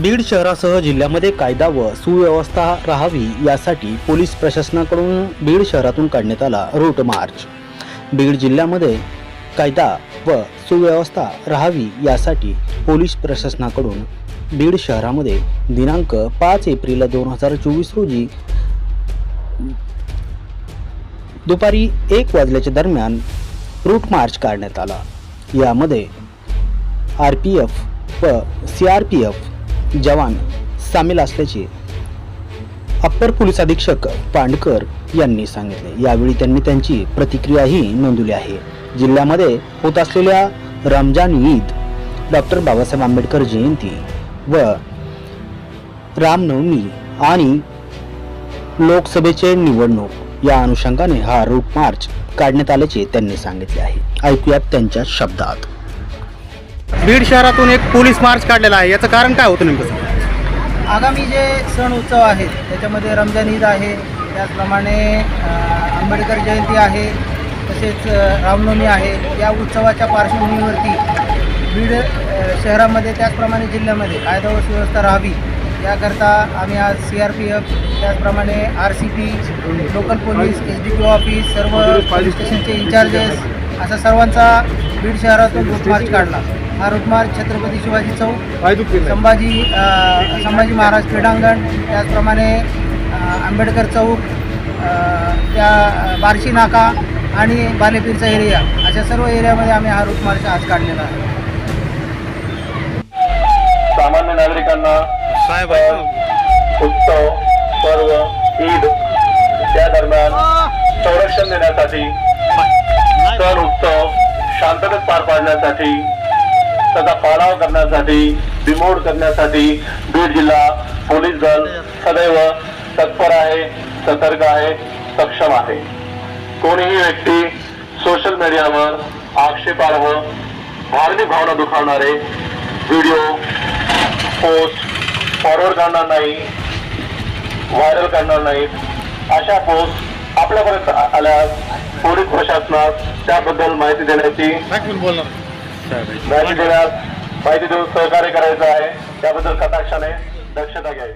बीड शहरासह जिल्ह्यामध्ये कायदा व सुव्यवस्था राहावी यासाठी पोलीस प्रशासनाकडून बीड शहरातून काढण्यात आला रूट मार्च बीड जिल्ह्यामध्ये कायदा व सुव्यवस्था राहावी यासाठी पोलीस प्रशासनाकडून बीड शहरामध्ये दिनांक पाच एप्रिल दोन हजार चोवीस रोजी दुपारी एक वाजल्याच्या दरम्यान रूट मार्च काढण्यात आला. यामध्ये आर पी एफ व सी आर पी एफ जवान सामील असल्याचे अप्पर पोलीस अधीक्षक पांडकर यांनी सांगितले. यावेळी त्यांनी त्यांची प्रतिक्रियाही नोंदवली आहे. जिल्ह्यामध्ये होत असलेल्या रमजान ईद डॉक्टर बाबासाहेब आंबेडकर जयंती व रामनवमी आणि लोकसभेचे निवडणूक या अनुषंगाने हा रूट मार्च काढण्यात आल्याचे त्यांनी सांगितले आहे. ऐकूयात त्यांच्या शब्दात. बीड शहरातून एक पोलीस मार्च काढलेला आहे. याचं कारण काय होतं नेमकं आगामी जे सण उत्सव आहेत त्याच्यामध्ये रमजान ईद आहे त्याचप्रमाणे आंबेडकर जयंती आहे तसेच रामनवमी आहे. या उत्सवाच्या पार्श्वभूमीवरती बीड शहरामध्ये त्याचप्रमाणे जिल्ह्यामध्ये कायदा व सुव्यवस्था राहावी याकरता आम्ही आज सी आर पी एफ त्याचप्रमाणे R C P local police S D P office सर्व पोलीस स्टेशनचे इंचार्जेस असा सर्वांचा बीड शहरातून रूट मार्च काढला. हा रूट मार्च छत्रपती शिवाजी चौक संभाजी संभाजी महाराज क्रीडांगण त्याचप्रमाणे आंबेडकर चौक त्या बार्शी नाका आणि बालेपीरचा एरिया अशा सर्व एरियामध्ये आम्ही हा रूट मार्च आज काढलेला आहे. सामान्य नागरिकांना उत्सव पर्व ईद त्या दरम्यान संरक्षण देण्यासाठी पार पाडण्यासाठी त्याचा पाडाव करण्यासाठी बिमोड करण्यासाठी बीड जिल्हा पोलीस दल सदैव तत्पर आहे सतर्क आहे सक्षम आहे. कोणीही व्यक्ती सोशल मीडियावर आक्षेपार्ह धार्मिक भावना दुखावणारे व्हिडिओ पोस्ट फॉरवर्ड करणार नाही व्हायरल करणार नाहीत अशा पोस्ट आपल्यापर्यंत आल्यास पोलीस प्रशासनास त्याबद्दल माहिती देण्याची माहिती देण्यास माहिती देऊन सहकार्य करायचं आहे. त्याबद्दल कटाक्षाने दक्षता घ्यावी.